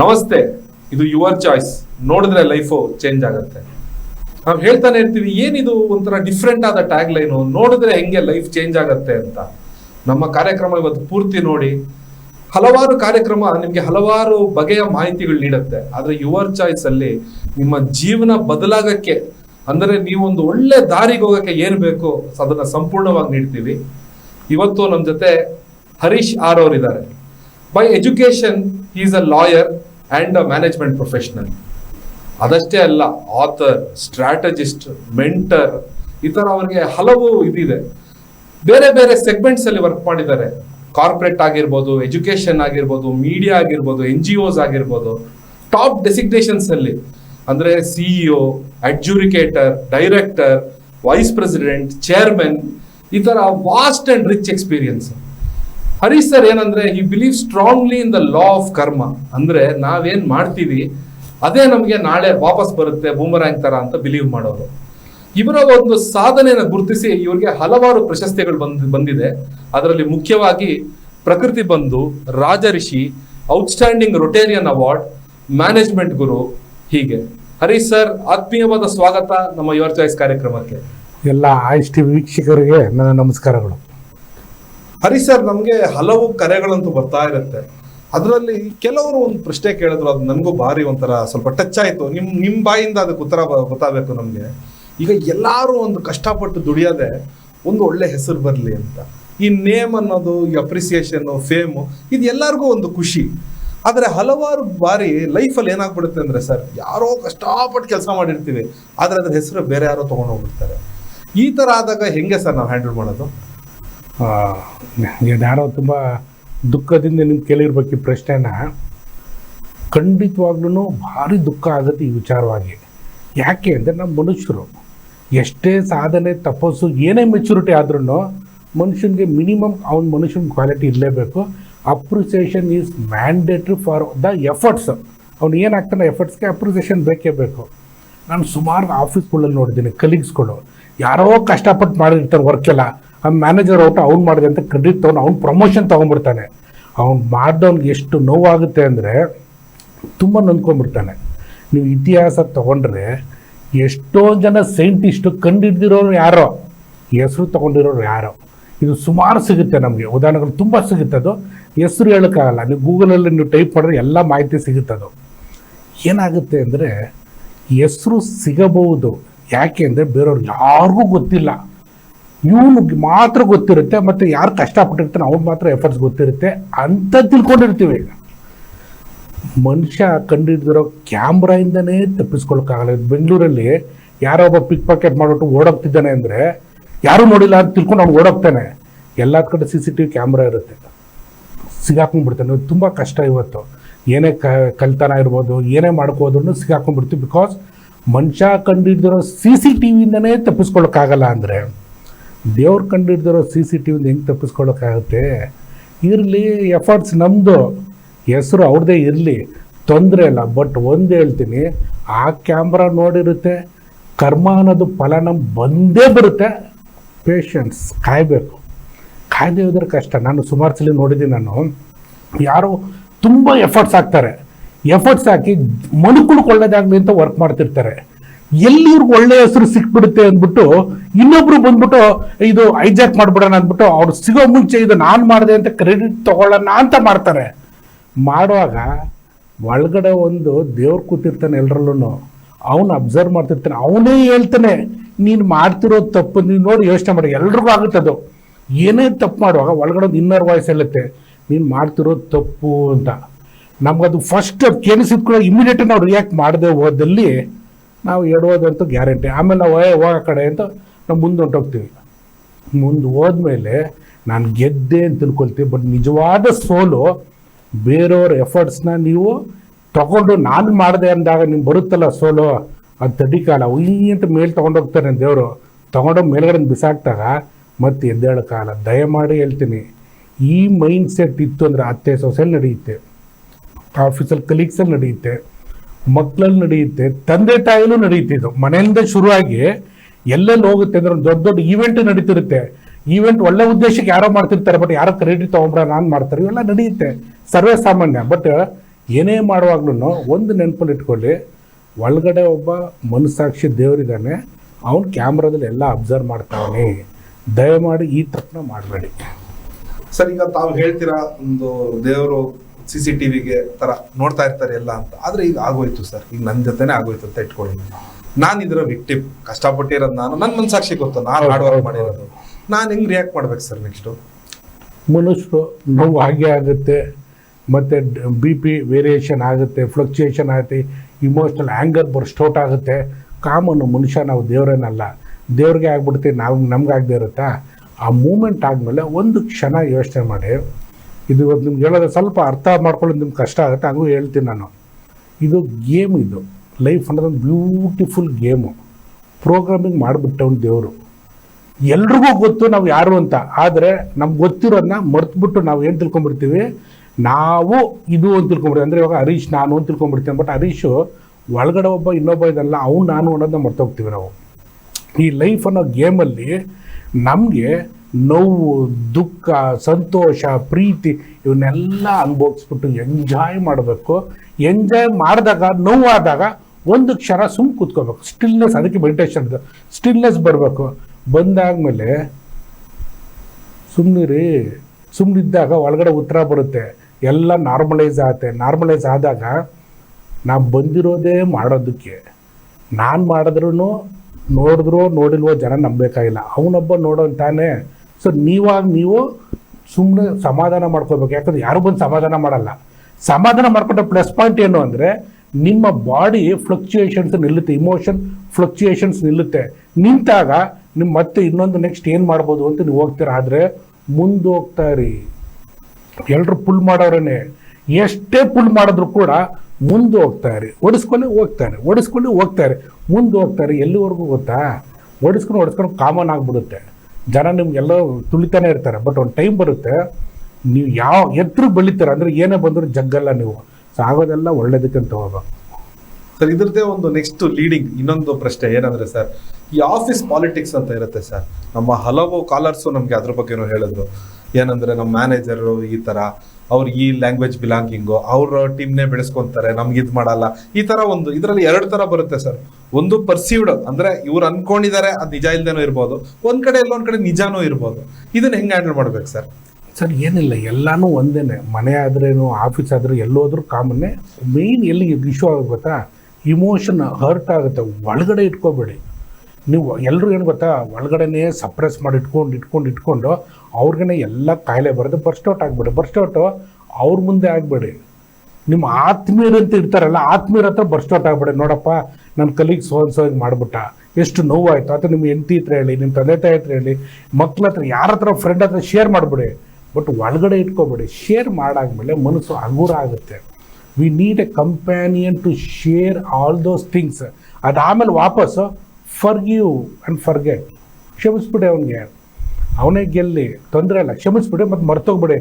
ನಮಸ್ತೆ, ಇದು your choice ನೋಡಿದ್ರೆ ಲೈಫು ಚೇಂಜ್ ಆಗುತ್ತೆ. ನಾವು ಹೇಳ್ತಾನೆ ಇರ್ತೀವಿ, ಏನಿದು ಒಂಥರ ಡಿಫ್ರೆಂಟ್ ಆದ ಟ್ಯಾಗ್ ಲೈನು ನೋಡಿದ್ರೆ ಹೆಂಗೆ ಲೈಫ್ ಚೇಂಜ್ ಆಗುತ್ತೆ ಅಂತ. ನಮ್ಮ ಕಾರ್ಯಕ್ರಮ ಇವತ್ತು ಪೂರ್ತಿ ನೋಡಿ, ಹಲವಾರು ಕಾರ್ಯಕ್ರಮ ನಿಮಗೆ ಹಲವಾರು ಬಗೆಯ ಮಾಹಿತಿಗಳು ನೀಡುತ್ತೆ. ಆದರೆ ಯುವರ್ ಚಾಯ್ಸ್ ಅಲ್ಲಿ ನಿಮ್ಮ ಜೀವನ ಬದಲಾಗಕ್ಕೆ, ಅಂದರೆ ನೀವೊಂದು ಒಳ್ಳೆ ದಾರಿಗೆ ಹೋಗಕ್ಕೆ ಏನು ಬೇಕು ಅದನ್ನ ಸಂಪೂರ್ಣವಾಗಿ ನೀಡ್ತೀವಿ. ಇವತ್ತು ನಮ್ಮ ಜೊತೆ ಹರೀಶ್ ಆರ್ ಅವರಿದ್ದಾರೆ. By education is a lawyer a management professional ಅದಷ್ಟೇ ಅಲ್ಲ ಆಥರ್ ಸ್ಟ್ರಾಟಜಿಸ್ಟ್ ಮೆಂಟರ್ ಈ ಥರ ಅವ್ರಿಗೆ ಹಲವು ಇದಿದೆ. ಬೇರೆ ಬೇರೆ ಸೆಗ್ಮೆಂಟ್ಸ್ ಅಲ್ಲಿ ವರ್ಕ್ ಮಾಡಿದ್ದಾರೆ. ಕಾರ್ಪೊರೇಟ್ ಆಗಿರ್ಬೋದು ಎಜುಕೇಷನ್ ಆಗಿರ್ಬೋದು ಮೀಡಿಯಾ ಆಗಿರ್ಬೋದು ಎನ್ ಜಿ ಒಸ್ ಆಗಿರ್ಬೋದು. ಟಾಪ್ ಡೆಸಿಗ್ನೇಷನ್ಸ್ ಅಲ್ಲಿ, ಅಂದ್ರೆ CEO adjudicator director vice president chairman ಈ ಥರ vast and rich experience Harish sir ಏನಂದ್ರೆ ಈ believe strongly in the law of karma ಅಂದ್ರೆ, ನಾವೇನ್ ಮಾಡ್ತೀವಿ, ಅದೇ ನಮಗೆ ನಾಳೆ ವಾಪಸ್ ಬರುತ್ತೆ ಬೂಮರಾಂಗ್ ತರ ಅಂತ ಬಿಲೀವ್ ಮಾಡೋರು. ಇವರ ಒಂದು ಸಾಧನೆಯನ್ನು ಗುರುತಿಸಿ ಇವರಿಗೆ ಹಲವಾರು ಪ್ರಶಸ್ತಿಗಳು ಬಂದ್, ಬಂದಿದೆ. ಅದರಲ್ಲಿ ಮುಖ್ಯವಾಗಿ Prakruti Bandhu Rajarishi outstanding Rotarian award management guru ಹೀಗೆ. ಹರೀಶ್ ಸರ್, ಆತ್ಮೀಯವಾದ ಸ್ವಾಗತ ನಮ್ಮ ಯುವರ್ ಚಾಯ್ಸ್ ಕಾರ್ಯಕ್ರಮಕ್ಕೆ. ಎಲ್ಲ ಆಯುಷ್ಟಿ ವೀಕ್ಷಕರಿಗೆ ನನ್ನ ನಮಸ್ಕಾರಗಳು. ಹರೀಶ್ ಸರ್, ನಮಗೆ ಹಲವು ಕರೆಗಳಂತೂ ಬರ್ತಾ ಇರುತ್ತೆ. ಅದರಲ್ಲಿ ಕೆಲವರು ಒಂದು ಪ್ರಶ್ನೆ ಕೇಳಿದ್ರು, ಅದು ನನಗೂ ಭಾರಿ ಒಂಥರ ಸ್ವಲ್ಪ ಟಚ್ ಆಯಿತು. ನಿಮ್ಮ ನಿಮ್ಮ ಬಾಯಿಂದ ಅದಕ್ಕೆ ಉತ್ತರ ಗೊತ್ತಾಗಬೇಕು ನಮಗೆ. ಈಗ ಎಲ್ಲರೂ ಒಂದು ಕಷ್ಟಪಟ್ಟು ದುಡಿಯೋದೆ ಒಂದು ಒಳ್ಳೆ ಹೆಸರು ಬರಲಿ ಅಂತ. ಈ ನೇಮ್ ಅನ್ನೋದು, ಈ ಅಪ್ರಿಸಿಯೇಷನ್ನು ಫೇಮು ಇದು ಎಲ್ಲರಿಗೂ ಒಂದು ಖುಷಿ. ಆದರೆ ಹಲವಾರು ಬಾರಿ ಲೈಫಲ್ಲಿ ಏನಾಗ್ಬಿಡುತ್ತೆ ಅಂದರೆ ಸರ್, ಯಾರೋ ಕಷ್ಟಪಟ್ಟು ಕೆಲಸ ಮಾಡಿರ್ತೀವಿ, ಆದರೆ ಅದ್ರ ಹೆಸರು ಬೇರೆ ಯಾರೋ ತಗೊಂಡು ಹೋಗ್ಬಿಡ್ತಾರೆ ಈ ಥರ ಆದಾಗ ಹೆಂಗೆ ಸರ್ ನಾವು ಹ್ಯಾಂಡಲ್ ಮಾಡೋದು? ಯಾರೋ ತುಂಬ ದುಃಖದಿಂದ ನಿಮ್ಗೆ ಕೇಳಿರ್ಬೇಕು ಈ ಪ್ರಶ್ನೆನ. ಖಂಡಿತವಾಗ್ಲೂ ಭಾರಿ ದುಃಖ ಆಗುತ್ತೆ ಈ ವಿಚಾರವಾಗಿ. ಯಾಕೆ ಅಂದರೆ ನಮ್ಮ ಮನುಷ್ಯರು ಎಷ್ಟೇ ಸಾಧನೆ, ತಪಸ್ಸು, ಏನೇ ಮೆಚುರಿಟಿ ಆದ್ರೂ ಮನುಷ್ಯನಿಗೆ ಮಿನಿಮಮ್ ಅವನ ಮನುಷ್ಯನ ಕ್ವಾಲಿಟಿ ಇರಲೇಬೇಕು. Appreciation is mandatory for the efforts ಅವ್ನು ಏನಾಗ್ತಾನೆ ಎಫರ್ಟ್ಸ್ಗೆ ಅಪ್ರಿಸಿಯೇಷನ್ ಬೇಕೇ ಬೇಕು. ನಾನು ಸುಮಾರು ಆಫೀಸ್ಗಳಲ್ಲಿ ನೋಡಿದ್ದೀನಿ ಕಲೀಗ್ಸ್ಗಳು ಯಾರೋ ಕಷ್ಟಪಟ್ಟು ಮಾಡಿರ್ತಾರೆ ವರ್ಕೆಲ್ಲ ಆ ಮ್ಯಾನೇಜರ್ ಔಟ್ ಅವ್ನು ಮಾಡಿದೆ ಅಂತ ಕ್ರೆಡಿಟ್ ತೊಗೊಂಡು ಅವ್ನು ಪ್ರಮೋಷನ್ ತೊಗೊಂಡ್ಬಿಡ್ತಾನೆ. ಅವ್ನು ಮಾಡಿದವ್ನಿಗೆ ಎಷ್ಟು ನೋವಾಗುತ್ತೆ ಅಂದರೆ ತುಂಬ ನೊಂದ್ಕೊಂಡ್ಬಿಡ್ತಾನೆ. ನೀವು ಇತಿಹಾಸ ತೊಗೊಂಡ್ರೆ ಎಷ್ಟೋ ಜನ ಸೈಂಟಿಸ್ಟು ಕಂಡಿಡ್ದಿರೋರು ಯಾರೋ, ಹೆಸರು ತಗೊಂಡಿರೋರು ಯಾರೋ, ಇದು ಸುಮಾರು ಸಿಗುತ್ತೆ ನಮಗೆ, ಉದಾಹರಣೆಗಳು ತುಂಬ ಸಿಗುತ್ತೆ ಅದು. ಹೆಸರು ಹೇಳೋಕ್ಕಾಗಲ್ಲ, ನೀವು ಗೂಗಲಲ್ಲಿ ನೀವು ಟೈಪ್ ಮಾಡಿದ್ರೆ ಎಲ್ಲ ಮಾಹಿತಿ ಸಿಗುತ್ತೆ ಅದು. ಏನಾಗುತ್ತೆ ಅಂದರೆ ಹೆಸರು ಸಿಗಬಹುದು, ಯಾಕೆ ಅಂದರೆ ಬೇರೆಯವ್ರಿಗೆ ಯಾರಿಗೂ ಗೊತ್ತಿಲ್ಲ. ಇವನಿಗೆ ಮಾತ್ರ ಗೊತ್ತಿರುತ್ತೆ, ಮತ್ತು ಯಾರು ಕಷ್ಟಪಟ್ಟಿರ್ತಾನೆ ಅವ್ನು ಮಾತ್ರ ಎಫರ್ಟ್ಸ್ ಗೊತ್ತಿರುತ್ತೆ ಅಂತ ತಿಳ್ಕೊಂಡಿರ್ತೀವಿ ಈಗ. ಮನುಷ್ಯ ಕಂಡಿಡ್ದಿರೋ ಕ್ಯಾಮ್ರಾಯಿಂದನೇ ತಪ್ಪಿಸ್ಕೊಳಕ್ಕಾಗಲ್ಲ. ಬೆಂಗಳೂರಲ್ಲಿ ಯಾರೋ ಒಬ್ಬ ಪಿಕ್ ಪಾಕೆಟ್ ಮಾಡಿಬಿಟ್ಟು ಓಡೋಗ್ತಿದ್ದಾನೆ ಅಂದರೆ, ಯಾರೂ ನೋಡಿಲ್ಲ ಅಂತ ತಿಳ್ಕೊಂಡು ಅವ್ನು ಓಡೋಗ್ತಾನೆ. ಎಲ್ಲ ಕಡೆ C C T V camera ಇರುತ್ತೆ. ಸಿಗಾಕೊಂಡ್ಬಿಡ್ತಾನೆ. ತುಂಬ ಕಷ್ಟ ಇವತ್ತು. ಏನೇ ಕ, ಕಳ್ತನ ಇರ್ಬೋದು, ಏನೇ ಮಾಡ್ಕೋದ್ರೂ ಸಿಗಾಕೊಂಡ್ಬಿಡ್ತೀವಿ ಬಿಕಾಸ್ ಮನುಷ್ಯ ಕಂಡಿಡ್ದಿರೋ ಸಿ ಸಿ ಟಿ ವಿಯಿಂದನೇ ತಪ್ಪಿಸ್ಕೊಳಕ್ಕಾಗಲ್ಲ ಅಂದರೆ ದೇವ್ರು ಕಂಡಿಡ್ದಿರೋ ಸಿ ಸಿ ಟಿ ವಿಂದ ಹೆಂಗೆ ತಪ್ಪಿಸ್ಕೊಳ್ಳೋಕ್ಕಾಗುತ್ತೆ ಇರಲಿ ಎಫರ್ಟ್ಸ್ ನಮ್ಮದು ಹೆಸರು ಅವ್ರದ್ದೇ ಇರಲಿ. ತೊಂದರೆ ಇಲ್ಲ ಬಟ್ ಒಂದು ಹೇಳ್ತೀನಿ, ಆ ಕ್ಯಾಮ್ರಾ ನೋಡಿರುತ್ತೆ. ಕರ್ಮ ಅನ್ನೋದು ಫಲ ನಮ್ಗೆ ಬಂದೇ ಬರುತ್ತೆ. ಪೇಷನ್ಸ್ ಕಾಯಬೇಕು. ಕಾಯ್ದೆ ಹೋದ್ರೆ ಕಷ್ಟ. ನಾನು ಸುಮಾರು ಸಲ ನೋಡಿದ್ದೀನಿ ನಾನು. ಯಾರು ತುಂಬ ಎಫರ್ಟ್ಸ್ ಹಾಕ್ತಾರೆ. ಎಫರ್ಟ್ಸ್ ಹಾಕಿ ಮನುಕುಳ್ಕೊಳ್ಳೋದಾಗಲಿ ಅಂತ ವರ್ಕ್ ಮಾಡ್ತಿರ್ತಾರೆ. ಎಲ್ಲಿ ಇವ್ರಿಗೆ ಒಳ್ಳೆ ಹೆಸರು ಸಿಕ್ಬಿಡುತ್ತೆ ಅಂದ್ಬಿಟ್ಟು ಇನ್ನೊಬ್ರು ಬಂದ್ಬಿಟ್ಟು, ಇದು ಐಜಾಕ್ ಮಾಡ್ಬಿಡೋಣ ಅಂದ್ಬಿಟ್ಟು ಅವ್ರು ಸಿಗೋ ಮುಂಚೆ ಇದು ನಾನು ಮಾಡಿದೆ ಅಂತ ಕ್ರೆಡಿಟ್ ತಗೊಳ್ಳೋಣ ಅಂತ ಮಾಡ್ತಾರೆ. ಮಾಡುವಾಗ ಒಳಗಡೆ ಒಂದು ದೇವ್ರು ಕೂತಿರ್ತಾನೆ ಎಲ್ರಲ್ಲೂ ಅವನು ಅಬ್ಸರ್ವ್ ಮಾಡ್ತಿರ್ತಾನೆ. ಅವನೇ ಹೇಳ್ತಾನೆ, ನೀನು ಮಾಡ್ತಿರೋ ತಪ್ಪು, ನೀನು ನೋಡಿ ಯೋಚನೆ ಮಾಡಿ. ಎಲ್ರಿಗೂ ಆಗುತ್ತೆ ಅದು. ಏನೇ ತಪ್ಪು ಮಾಡುವಾಗ ಒಳಗಡೆ ಒಂದು ಇನ್ನರ್ ವಾಯ್ಸ್ ಹೇಳುತ್ತೆ, ನೀನು ಮಾಡ್ತಿರೋ ತಪ್ಪು ಅಂತ. ನಮಗದು ಫಸ್ಟ್ ಕೇಳಿಸಿದ ಕೂಡ ಇಮಿಡಿಯೇಟ್ ನಾವು ರಿಯಾಕ್ಟ್ ಮಾಡದೆ ಹೋದಲ್ಲಿ ನಾವು ಎಡೋದಂತೂ ಗ್ಯಾರಂಟಿ. ಆಮೇಲೆ ನಾವು ಹೋಗೋ ಕಡೆ ಅಂತ ನಾವು ಮುಂದೆ ಹೊಂಟೋಗ್ತೀವಿ ಮುಂದೆ ಹೋದ್ಮೇಲೆ ನಾನು ಗೆದ್ದೆ ಅಂತ ತಿಳ್ಕೊಳ್ತೀವಿ. ಬಟ್ ನಿಜವಾದ ಸೋಲು ಬೇರೆಯವ್ರ ಎಫರ್ಟ್ಸ್ನ ನೀವು ತಗೊಂಡು ನಾನು ಮಾಡಿದೆ ಅಂದಾಗ ನಿಮ್ಗೆ ಬರುತ್ತಲ್ಲ ಸೋಲು? ಅದು ತಡಿಕಾಲ ಉಯ್ ಅಂತ ಮೇಲೆ ನನ್ನ ದೇವರು. ತೊಗೊಂಡೋಗಿ ಮೇಲ್ಗಡೆ ಬಿಸಾಕ್ದಾಗ ಮತ್ತೆ ಎದ್ದೇಳಕಾಲ ದಯಮಾಡಿ ಹೇಳ್ತೀನಿ. ಈ ಮೈಂಡ್ ಸೆಟ್ ಇತ್ತು ಅಂದರೆ ಅತ್ತೆ ಸೊಸೆಯಲ್ಲಿ ನಡೆಯುತ್ತೆ. ಆಫೀಸಲ್ಲಿ ಕಲೀಗ್ಸಲ್ಲಿ ನಡೆಯುತ್ತೆ. ಮಕ್ಕಳಲ್ಲಿ ನಡೆಯುತ್ತೆ, ತಂದೆ ತಾಯಿಲೂ ನಡೆಯುತ್ತೆ ಇದು. ಮನೆಯಿಂದ ಶುರುವಾಗಿ ಎಲ್ಲೆಲ್ಲಿ ಹೋಗುತ್ತೆ ಅಂದ್ರೆ ದೊಡ್ಡ ದೊಡ್ಡ ಈವೆಂಟ್ ನಡೀತಿರುತ್ತೆ. ಈವೆಂಟ್ ಒಳ್ಳೆ ಉದ್ದೇಶಕ್ಕೆ ಯಾರೋ ಮಾಡ್ತಿರ್ತಾರೆ ಬಟ್ ಯಾರೋ ಕ್ರೆಡಿಟ್ ತೊಗೊಂಡ್ರ ನಾನು ಮಾಡ್ತಾರೆ, ಇವೆಲ್ಲ ನಡೆಯುತ್ತೆ. ಸರ್ವೇ ಸಾಮಾನ್ಯ ಬಟ್ ಏನೇ ಮಾಡುವಾಗ್ಲೂ ಒಂದು ನೆನಪಲ್ಲಿ ಇಟ್ಕೊಳ್ಳಿ, ಒಳಗಡೆ ಒಬ್ಬ ಮನಸ್ಸಾಕ್ಷಿ ದೇವರಿದ್ದಾನೆ, ಅವನು ಕ್ಯಾಮ್ರಾದಲ್ಲಿ ಎಲ್ಲ ಅಬ್ಸರ್ವ್ ಮಾಡ್ತಾವನೆ ದಯಮಾಡಿ ಈ ತಪ್ಪನ್ನ ಮಾಡಬೇಡಿ. ಸರ್, ಈಗ ತಾವು ಹೇಳ್ತೀರಾ ಒಂದು ದೇವರು ಸಿ ಸಿ ಟಿವಿಗೆ ತರ ನೋಡ್ತಾ ಇರ್ತಾರೆ ಎಲ್ಲ ಅಂತ. ಆದ್ರೆ ಈಗ ಆಗೋಯ್ತು ಸರ್. ಈಗ ನನ್ನ ಜೊತೆನೆ ಆಗೋಯ್ತು ಅಂತ ಇಟ್ಕೊಳ್ಳಿ. ನಾನು ಇದರ ವಿಕ್ಟಿಮ್ ಕಷ್ಟಪಟ್ಟಿರೋದು ನಾನು. ನನ್ನ ಮನ್ಸಾಕ್ಷಿ ಗೊತ್ತು. ನಾನು ಹಾರ್ಡ್ ವರ್ಕ್ ಮಾಡಿರೋದು. ನಾನು ಹೆಂಗ್ ರಿಯಾಕ್ಟ್ ಮಾಡ್ಬೇಕು ಸರ್ ನೆಕ್ಸ್ಟ್ ಮನುಷ್ಯರು ನೋವು ಹಾಗೆ ಆಗುತ್ತೆ. ಮತ್ತು ಬಿ ಪಿ ವೇರಿಯೇಷನ್ ಆಗುತ್ತೆ ಫ್ಲಕ್ಚುಯೇಷನ್ ಆಗುತ್ತೆ ಇಮೋಷ್ನಲ್ ಆ್ಯಂಗರ್ ಬರ್ಸ್ಟೌಟ್ ಆಗುತ್ತೆ. ಕಾಮನ್ನು ಮನುಷ್ಯ ನಾವು ದೇವರೇನಲ್ಲ ದೇವ್ರಿಗೆ ಆಗ್ಬಿಡ್ತೀವಿ, ನಾವು, ನಮ್ಗೆ ಆಗದೆ ಇರುತ್ತಾ? ಆ ಮೂಮೆಂಟ್ ಆದಮೇಲೆ ಒಂದು ಕ್ಷಣ ಯೋಚನೆ ಮಾಡಿ. ಇದು ಇವತ್ತು ನಿಮ್ಗೆ ಹೇಳೋದ್ರೆ ಸ್ವಲ್ಪ ಅರ್ಥ ಮಾಡ್ಕೊಳ್ಳೋದು ನಿಮ್ಗೆ ಕಷ್ಟ ಆಗುತ್ತೆ, ಹಂಗೂ ಹೇಳ್ತೀನಿ ನಾನು. ಇದು ಗೇಮ್ ಇದು. ಲೈಫ್ ಅನ್ನೋದೊಂದು ಬ್ಯೂಟಿಫುಲ್ ಗೇಮು. ಪ್ರೋಗ್ರಾಮಿಂಗ್ ಮಾಡಿಬಿಟ್ಟವನು ದೇವರು. ಎಲ್ರಿಗೂ ಗೊತ್ತು ನಾವು ಯಾರು ಅಂತ, ಆದರೆ ನಮ್ಗೆ ಗೊತ್ತಿರೋದನ್ನ ಮರ್ತ್ಬಿಟ್ಟು ನಾವು ಏನು ತಿಳ್ಕೊಂಬಿಡ್ತೀವಿ? ನಾವು ಇದು ಅಂತ ತಿಳ್ಕೊಂಬಿಡ್ತೀವಿ. ಅಂದರೆ ಇವಾಗ ಹರೀಶ್ ನಾನು ಅಂತ ತಿಳ್ಕೊಂಬಿಡ್ತೀನಿ ಬಟ್ ಹರೀಶು ಒಳಗಡೆ ಒಬ್ಬ, ಇನ್ನೊಬ್ಬ ಇದಲ್ಲ, ಅವ್ನು ನಾನು ಅನ್ನೋದನ್ನ ಮರ್ತೋಗ್ತೀವಿ ನಾವು. ಈ ಲೈಫ್ ಅನ್ನೋ ಗೇಮಲ್ಲಿ ನಮಗೆ ನೋವು, ದುಃಖ, ಸಂತೋಷ, ಪ್ರೀತಿ, ಇವನ್ನೆಲ್ಲ ಅನುಭವಿಸ್ಬಿಟ್ಟು ಎಂಜಾಯ್ ಮಾಡಬೇಕು. ಎಂಜಾಯ್ ಮಾಡಿದಾಗ, ನೋವಾದಾಗ ಒಂದು ಕ್ಷಣ ಸುಮ್ ಕೂತ್ಕೋಬೇಕು. ಸ್ಟಿಲ್ನೆಸ್, ಅದಕ್ಕೆ ಮೆಡಿಟೇಷನ್ ಸ್ಟಿಲ್ನೆಸ್ ಬರಬೇಕು. ಬಂದಾದಮೇಲೆ ಸುಮ್ಮನಿರಿ ಸುಮ್ಮನಿದ್ದಾಗ ಒಳಗಡೆ ಉತ್ತರ ಬರುತ್ತೆ. ಎಲ್ಲ ನಾರ್ಮಲೈಸ್ ಆಗುತ್ತೆ. ನಾರ್ಮಲೈಸ್ ಆದಾಗ ನಾವು ಬಂದಿರೋದೇ ಮಾಡೋದಕ್ಕೆ. ನಾನು ಮಾಡಿದ್ರೂ ನೋಡಿದ್ರೋ, ನೋಡಿಲ್ವೋ ಜನ ನಂಬಬೇಕಾಗಿಲ್ಲ. ಅವನೊಬ್ಬ ನೋಡೋಂತಾನೆ ಸೊ ನೀವಾಗ ನೀವು ಸುಮ್ಮನೆ ಸಮಾಧಾನ ಮಾಡ್ಕೋಬೇಕು ಯಾಕಂದ್ರೆ ಯಾರು ಬಂದು ಸಮಾಧಾನ ಮಾಡಲ್ಲ. ಸಮಾಧಾನ ಮಾಡ್ಕೊಂಡ ಪ್ಲಸ್ ಪಾಯಿಂಟ್ ಏನು ಅಂದರೆ, ನಿಮ್ಮ ಬಾಡಿ ಫ್ಲಕ್ಚುಯೇಷನ್ಸ್ ನಿಲ್ಲುತ್ತೆ. ಇಮೋಷನ್ ಫ್ಲಕ್ಚುಯೇಷನ್ಸ್ ನಿಲ್ಲುತ್ತೆ. ನಿಂತಾಗ ನಿಮ್ಮ ಮತ್ತೆ ಇನ್ನೊಂದು ನೆಕ್ಸ್ಟ್ ಏನು ಮಾಡ್ಬೋದು ಅಂತ ನೀವು ಹೋಗ್ತೀರ? ಆದರೆ ಮುಂದೆ ಹೋಗ್ತಾ ಎಲ್ಲರೂ ಪುಲ್ ಮಾಡೋರೇನೆ. ಎಷ್ಟೇ ಪುಲ್ ಮಾಡಿದ್ರು ಕೂಡ ಮುಂದೆ ಹೋಗ್ತಾರೆ ಓಡಿಸ್ಕೊಂಡು ಹೋಗ್ತಾರೆ ಓಡಿಸ್ಕೊಂಡು ಹೋಗ್ತಾರೆ ಮುಂದೆ ಹೋಗ್ತಾರೆ ಎಲ್ಲಿವರೆಗೂ ಗೊತ್ತಾ? ಓಡಿಸ್ಕೊಂಡು ಓಡಿಸ್ಕೊಂಡು ಕಾಮನ್ ಆಗಿಬಿಡುತ್ತೆ. ಜನ ನಿಮ್ಗೆಲ್ಲ ತುಳಿತಾನೆ ಇರ್ತಾರೆ. ಬಟ್ ಒಂದು ಟೈಮ್ ಬರುತ್ತೆ, ನೀವು ಯಾವ ಎತ್ತರ ಬೆಳಿತಾರೆ? ಅಂದರೆ ಏನೇ ಬಂದರೂ ಜಗ್ಗಲ್ಲ ನೀವು. ಸೊ ಆಗೋದೆಲ್ಲ ಅಂತ ಹೋಗೋ ಸರ್ ಇದ್ರದ್ದೇ ಒಂದು ನೆಕ್ಸ್ಟ್ ಲೀಡಿಂಗ್ ಇನ್ನೊಂದು ಪ್ರಶ್ನೆ ಏನಂದ್ರೆ ಸರ್ ಈ ಆಫೀಸ್ ಪಾಲಿಟಿಕ್ಸ್ ಅಂತ ಇರುತ್ತೆ ಸರ್ ನಮ್ಮ ಹಲವು ಕಾಲರ್ಸು ನಮಗೆ ಅದ್ರ ಬಗ್ಗೆನೂ ಹೇಳಿದ್ರು. ಏನಂದ್ರೆ ನಮ್ಮ ಮ್ಯಾನೇಜರು ಈ ತರ, ಅವ್ರು ಈ ಲ್ಯಾಂಗ್ವೇಜ್ ಬಿಲಾಂಗಿಂಗು ಅವ್ರ ಟೀಮ್ನೇ ಬೆಳೆಸ್ಕೊಂತಾರೆ, ನಮ್ಗೆ ಇದು ಮಾಡಲ್ಲ. ಈ ತರ ಒಂದು, ಇದರಲ್ಲಿ ಎರಡು ತರ ಬರುತ್ತೆ ಸರ್ ಒಂದು ಪರ್ಸೀವ್ಡ್ ಅಂದ್ರೆ ಇವ್ರು ಅನ್ಕೊಂಡಿದ್ದಾರೆ ಅದು ನಿಜ ಇಲ್ದೇನೋ ಇರ್ಬೋದು. ಒಂದ್ ಕಡೆ ಎಲ್ಲೊಂದ್ ಕಡೆ ನಿಜಾನೂ ಇರ್ಬೋದು. ಇದನ್ನ ಹೆಂಗ್ ಹ್ಯಾಂಡಲ್ ಮಾಡ್ಬೇಕು ಸರ್? ಸರ್, ಏನಿಲ್ಲ, ಎಲ್ಲಾನು ಒಂದೇನೆ. ಮನೆ ಆದ್ರೇನು ಆಫೀಸ್ ಆದ್ರೆ ಎಲ್ಲೋದ್ರೂ ಕಾಮನ್ನೇ ಮೇಯ್ನ್ ಎಲ್ಲಿ ಇಶ್ಯೂ ಆಗುತ್ತೆ ಗೊತ್ತಾ? ಇಮೋಷನ್ ಹರ್ಟ್ ಆಗುತ್ತೆ. ಒಳಗಡೆ ಇಟ್ಕೋಬೇಡಿ. ನೀವು ಎಲ್ಲರೂ ಏನು ಗೊತ್ತಾ? ಒಳಗಡೆನೇ ಸಪ್ರೆಸ್ ಮಾಡಿ ಇಟ್ಕೊಂಡು ಇಟ್ಕೊಂಡು ಇಟ್ಕೊಂಡು ಅವ್ರಿಗೇನೆ ಎಲ್ಲ ಕಾಯಿಲೆ ಬರೋದು ಬರ್ಸ್ಟ್ ಔಟ್ ಆಗಬೇಡಿ ಬರ್ಸ್ಟ್ ಔಟು ಅವ್ರ ಮುಂದೆ ಆಗಬೇಡಿ. ನಿಮ್ಮ ಆತ್ಮೀಯರಂತ ಇರ್ತಾರಲ್ಲ, ಆತ್ಮೀಯರ ಹತ್ರ ಬರ್ಸ್ಟ್ ಔಟ್ ಆಗಬೇಡಿ ನೋಡಪ್ಪ ನನ್ನ ಕಲೀಗ್ ಸೋ ಸೋ ಮಾಡ್ಬಿಟ್ಟ. ಎಷ್ಟು ನೋವಾಯಿತು. ಅಥವಾ ನಿಮ್ಮ ಹೆಂಡತಿ ಹತ್ರ ಹೇಳಿ, ನಿಮ್ಮ ತಂದೆ ತಾಯಿ ಹತ್ರ ಹೇಳಿ, ಮಕ್ಳ ಹತ್ರ, ಯಾರ ಹತ್ರ ಫ್ರೆಂಡ್ ಹತ್ರ ಶೇರ್ ಮಾಡಿಬಿಡಿ. ಬಟ್ ಒಳಗಡೆ ಇಟ್ಕೋಬೇಡಿ. ಶೇರ್ ಮಾಡಾದ್ಮೇಲೆ ಮನಸ್ಸು ಹಗುರ ಆಗುತ್ತೆ. We need a companion to share all those things ಅದಾದಮೇಲೆ ವಾಪಸ್ಸು ಯು ಆ್ಯಂಡ್ ಫರ್ಗೆಟ್ ಕ್ಷಮಿಸ್ಬಿಡಿ ಅವನಿಗೆ. ಅವನೇ ಗೆಲ್ಲಿ, ತೊಂದರೆ ಇಲ್ಲ, ಕ್ಷಮಿಸ್ಬಿಡಿ ಮತ್ತು ಮರ್ತೋಗ್ಬಿಡಿ.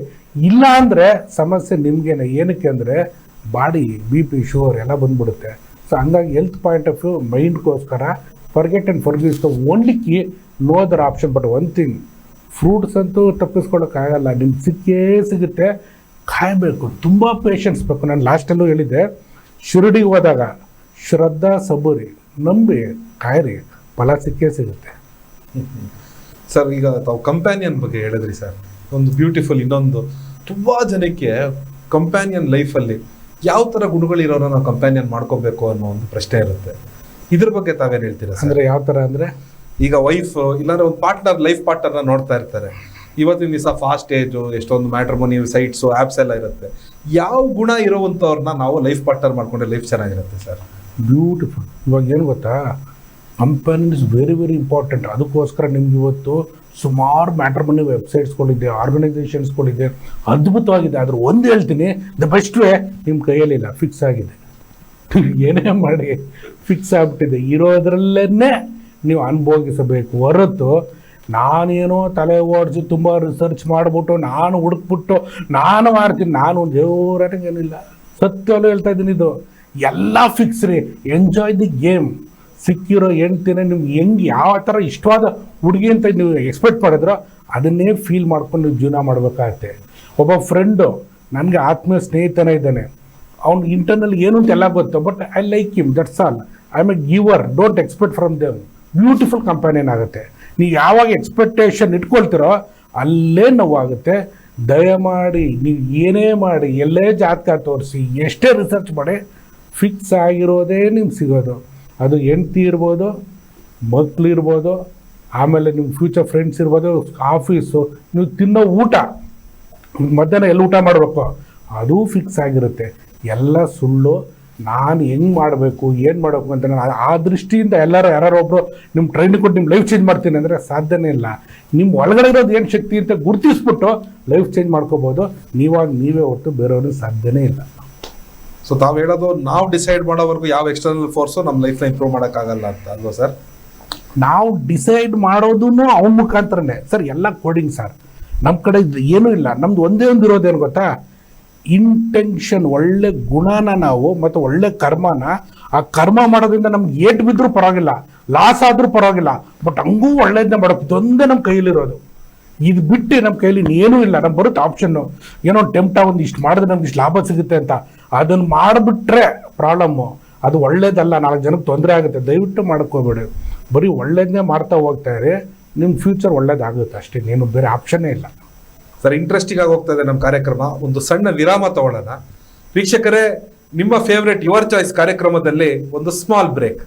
ಇಲ್ಲ ಅಂದರೆ ಸಮಸ್ಯೆ ನಿಮಗೇನೆ. ಏನಕ್ಕೆ ಅಂದರೆ ಬಾಡಿ ಬಿ ಪಿ ಶುಗರ್ ಎಲ್ಲ ಬಂದ್ಬಿಡುತ್ತೆ. ಸೊ ಹಂಗಾಗಿ ಹೆಲ್ತ್ ಪಾಯಿಂಟ್ ಆಫ್ ವ್ಯೂ ಮೈಂಡ್ಗೋಸ್ಕರ forget and forgive only Ki no other option but one thing fruits ಅಂತೂ ತಪ್ಪಿಸ್ಕೊಳ್ಳೋಕ್ಕಾಗಲ್ಲ ನಿಮ್ಗೆ ಸಿಕ್ಕೇ ಸಿಗುತ್ತೆ, ಕಾಯಬೇಕು. ತುಂಬ ಪೇಷನ್ಸ್ ಬೇಕು. ನಾನು ಲಾಸ್ಟಲ್ಲೂ ಹೇಳಿದ್ದೆ ಶಿರಡಿಗೆ ಹೋದಾಗ ಶ್ರದ್ಧಾ, ಸಬೂರಿ, ನಂಬಿ, ಕಾಯಿರಿ, ಫಲ ಸಿಕ್ಕೇ ಸಿಗುತ್ತೆ. ಸರ್ ಈಗ ತಾವು ಕಂಪ್ಯಾನಿಯನ್ ಬಗ್ಗೆ ಹೇಳಿದ್ರಿ ಸರ್ ಒಂದು ಬ್ಯೂಟಿಫುಲ್ ಇನ್ನೊಂದು. ತುಂಬಾ ಜನಕ್ಕೆ ಕಂಪ್ಯಾನಿಯನ್ ಲೈಫಲ್ಲಿ ಯಾವ ತರ ಗುಣಗಳಿರೋರ ನಾವು ಕಂಪ್ಯಾನಿಯನ್ ಮಾಡ್ಕೋಬೇಕು ಅನ್ನೋ ಒಂದು ಪ್ರಶ್ನೆ ಇರುತ್ತೆ. ಇದ್ರ ಬಗ್ಗೆ ತಾವೇನು ಹೇಳ್ತೀರಾ ಅಂದರೆ ಯಾವ ಥರ ಅಂದರೆ? ಈಗ ವೈಫ್ ಇಲ್ಲಾಂದ್ರೆ ಒಂದು ಪಾರ್ಟ್ನರ್ ಲೈಫ್ ಪಾರ್ಟ್ನರ್ನ ನೋಡ್ತಾ ಇರ್ತಾರೆ. ಇವತ್ತಿನ ದಿವಸ ಫಾಸ್ಟ್ ಏಜು ಎಷ್ಟೊಂದು ಮ್ಯಾಟ್ರಮೋನಿ ಸೈಟ್ಸು ಆ್ಯಪ್ಸ್ ಎಲ್ಲ ಇರುತ್ತೆ. ಯಾವ ಗುಣ ಇರೋವಂಥವ್ರನ್ನ ನಾವು ಲೈಫ್ ಪಾರ್ಟ್ನರ್ ಮಾಡ್ಕೊಂಡ್ರೆ ಲೈಫ್ ಚೆನ್ನಾಗಿರುತ್ತೆ ಸರ್ ಬ್ಯೂಟಿಫುಲ್ ಇವಾಗ ಏನು ಗೊತ್ತಾ? Company is very very important ಅದಕ್ಕೋಸ್ಕರ ನಿಮ್ಗೆ ಇವತ್ತು ಸುಮಾರು ಮ್ಯಾಟ್ರಿಮನಿ ವೆಬ್ಸೈಟ್ಸ್ಗಳಿದೆ ಆರ್ಗನೈಸೇಷನ್ಸ್ಗಳಿದೆ ಅದ್ಭುತವಾಗಿದೆ. ಆದರೆ ಒಂದು ಹೇಳ್ತೀನಿ ದ ಬೆಸ್ಟ್ ವೇ ನಿಮ್ಮ ಕೈಯಲ್ಲಿಲ್ಲ ಫಿಕ್ಸ್ ಆಗಿದೆ. ಏನೇ ಮಾಡಿ ಫಿಕ್ಸ್ ಆಗ್ಬಿಟ್ಟಿದೆ. ಇರೋದ್ರಲ್ಲೇ ನೀವು ಅನುಭೋಗಿಸಬೇಕು. ಹೊರತು ನಾನೇನೋ ತಲೆ ಓಡಿಸಿ ತುಂಬ ರಿಸರ್ಚ್ ಮಾಡಿಬಿಟ್ಟು, ನಾನು ಹುಡುಕ್ಬಿಟ್ಟು, ನಾನು ಮಾಡ್ತೀನಿ, ನಾನು ದೇವರೇನಿಲ್ಲ ಸತ್ಯಲ್ಲೂ ಹೇಳ್ತಾ ಇದ್ದೀನಿ ಇದು. ಎಲ್ಲ ಫಿಕ್ಸ್ ರೀ. ಎಂಜಾಯ್ ದಿ ಗೇಮ್ ಸಿಕ್ಕಿರೋ ಹೆಂಡ್ತಿನ ನಿಮ್ಗೆ ಹೆಂಗೆ ಯಾವ ಥರ ಇಷ್ಟವಾದ ಹುಡುಗಿ ಅಂತ ನೀವು ಎಕ್ಸ್ಪೆಕ್ಟ್ ಮಾಡಿದ್ರೋ ಅದನ್ನೇ ಫೀಲ್ ಮಾಡ್ಕೊಂಡು ನೀವು ಜೀವನ ಮಾಡಬೇಕಾಗತ್ತೆ. ಒಬ್ಬ ಫ್ರೆಂಡು ನನಗೆ ಆತ್ಮೀಯ ಸ್ನೇಹಿತನೇ ಇದ್ದಾನೆ. ಅವ್ನು ಇಂಟರ್ನಲ್ ಏನು ಅಂತ ಎಲ್ಲ ಗೊತ್ತು but I like him that's all I am a giver don't expect from them beautiful companion ಆಗುತ್ತೆ ನೀವು ಯಾವಾಗ ಎಕ್ಸ್ಪೆಕ್ಟೇಷನ್ ಇಟ್ಕೊಳ್ತಿರೋ ಅಲ್ಲೇ ನೋವಾಗುತ್ತೆ. ದಯಮಾಡಿ, ನೀವು ಏನೇ ಮಾಡಿ, ಎಲ್ಲೇ ಜಾತಕ ತೋರಿಸಿ, ಎಷ್ಟೇ ರಿಸರ್ಚ್ ಮಾಡಿ ಫಿಕ್ಸ್ ಆಗಿರೋದೇ ನಿಮ್ಗೆ ಸಿಗೋದು. ಅದು ಹೆಂಡ್ತಿ ಇರ್ಬೋದು, ಮಕ್ಳು ಇರ್ಬೋದು, ಆಮೇಲೆ ನಿಮ್ಮ ಫ್ಯೂಚರ್ ಫ್ರೆಂಡ್ಸ್ ಇರ್ಬೋದು ಆಫೀಸು ನೀವು ತಿನ್ನೋ ಊಟ, ಮಧ್ಯಾಹ್ನ ಎಲ್ಲಿ ಊಟ ಮಾಡಬೇಕು? ಅದು ಫಿಕ್ಸ್ ಆಗಿರುತ್ತೆ. ಎಲ್ಲ ಸುಳ್ಳು, ನಾನು ಹೆಂಗೆ ಮಾಡಬೇಕು, ಏನು ಮಾಡಬೇಕು ಅಂತ ನಾನು ಆ ದೃಷ್ಟಿಯಿಂದ ಎಲ್ಲರೂ ಯಾರೋ ಒಬ್ಬರು ನಿಮ್ಮ ಟ್ರೈನಿಂಗ್ ಕೊಟ್ಟು ನಿಮ್ಮ ಲೈಫ್ ಚೇಂಜ್ ಮಾಡ್ತೀನಿ ಅಂದರೆ ಸಾಧ್ಯನೇ ಇಲ್ಲ. ನಿಮ್ಮ ಒಳಗಡೆ ಇರೋದು ಏನು ಶಕ್ತಿ ಅಂತ ಗುರುತಿಸ್ಬಿಟ್ಟು ಲೈಫ್ ಚೇಂಜ್ ಮಾಡ್ಕೋಬೋದು. ನೀವಾಗ ನೀವೇ ಹೊರತು ಬೇರೆಯವ್ರಿಗೆ ಸಾಧ್ಯನೇ ಇಲ್ಲ. ಸೊ ತಾವು ಹೇಳೋದು ನಾವು ಡಿಸೈಡ್ ಮಾಡೋವರೆಗೂ ಯಾವ ಎಕ್ಸ್ಟರ್ನಲ್ ಫೋರ್ಸು ನಮ್ಮ ಲೈಫ್ನ ಇಂಪ್ರೂವ್ ಮಾಡೋಕ್ಕಾಗಲ್ಲ ಅಂತ ಅಲ್ವಾ ಸರ್ ನಾವು ಡಿಸೈಡ್ ಮಾಡೋದೂ ಅವನ ಮುಖಾಂತರನೇ. ಸರ್ ಎಲ್ಲ ಕೋಡಿಂಗ್ ಸರ್ ನಮ್ಮ ಕಡೆ ಏನು ಇಲ್ಲ. ನಮ್ದು ಒಂದೇ ಒಂದು ಇರೋದೇನು ಗೊತ್ತಾ? ಇಂಟೆನ್ಷನ್ ಒಳ್ಳೆ ಗುಣನ ನಾವು ಮತ್ತು ಒಳ್ಳೆ ಕರ್ಮನ ಆ ಕರ್ಮ ಮಾಡೋದ್ರಿಂದ ನಮ್ಗೆ ಏಟ್ ಬಿದ್ದರೂ ಪರವಾಗಿಲ್ಲ. ಲಾಸ್ ಆದರೂ ಪರವಾಗಿಲ್ಲ. ಬಟ್ ಹಂಗೂ ಒಳ್ಳೇದನ್ನ ಮಾಡೋದು ಒಂದೇ ನಮ್ಮ ಕೈಲಿರೋದು ಇದು ಬಿಟ್ಟು ನಮ್ಮ ಕೈಯಲ್ಲಿ ಏನೂ ಇಲ್ಲ. ನಮ್ಗೆ ಬರುತ್ತೆ ಆಪ್ಷನ್ನು ಏನೋ ಟೆಂಪ್ಟ ಒಂದು ಇಷ್ಟು ಮಾಡಿದ್ರೆ ನಮ್ಗೆ ಇಷ್ಟು ಲಾಭ ಸಿಗುತ್ತೆ ಅಂತ. ಅದನ್ನು ಮಾಡಿಬಿಟ್ರೆ ಪ್ರಾಬ್ಲಮ್ಮು ಅದು ಒಳ್ಳೇದಲ್ಲ. ನಾಲ್ಕು ಜನಕ್ಕೆ ತೊಂದರೆ ಆಗುತ್ತೆ. ದಯವಿಟ್ಟು ಮಾಡ್ಕೋಬೇಡಿ ಬರೀ ಒಳ್ಳೇದನ್ನೇ ಮಾಡ್ತಾ ಹೋಗ್ತಾ ಇರಿ. ನಿಮ್ಮ ಫ್ಯೂಚರ್ ಒಳ್ಳೇದಾಗುತ್ತೆ ಅಷ್ಟೇ. ನೀನು ಬೇರೆ ಆಪ್ಷನ್ನೇ ಇಲ್ಲ. ಸರ್ ಇಂಟ್ರೆಸ್ಟಿಂಗ್ ಆಗಿ ಹೋಗ್ತಾ ಇದೆ ನಮ್ಮ ಕಾರ್ಯಕ್ರಮ. ಒಂದು ಸಣ್ಣ ವಿರಾಮ ತಗೊಳ್ಳೋಣ. ವೀಕ್ಷಕರೇ, ನಿಮ್ಮ ಫೇವ್ರೆಟ್ ಯುವರ್ ಚಾಯ್ಸ್ ಕಾರ್ಯಕ್ರಮದಲ್ಲಿ ಒಂದು ಸ್ಮಾಲ್ ಬ್ರೇಕ್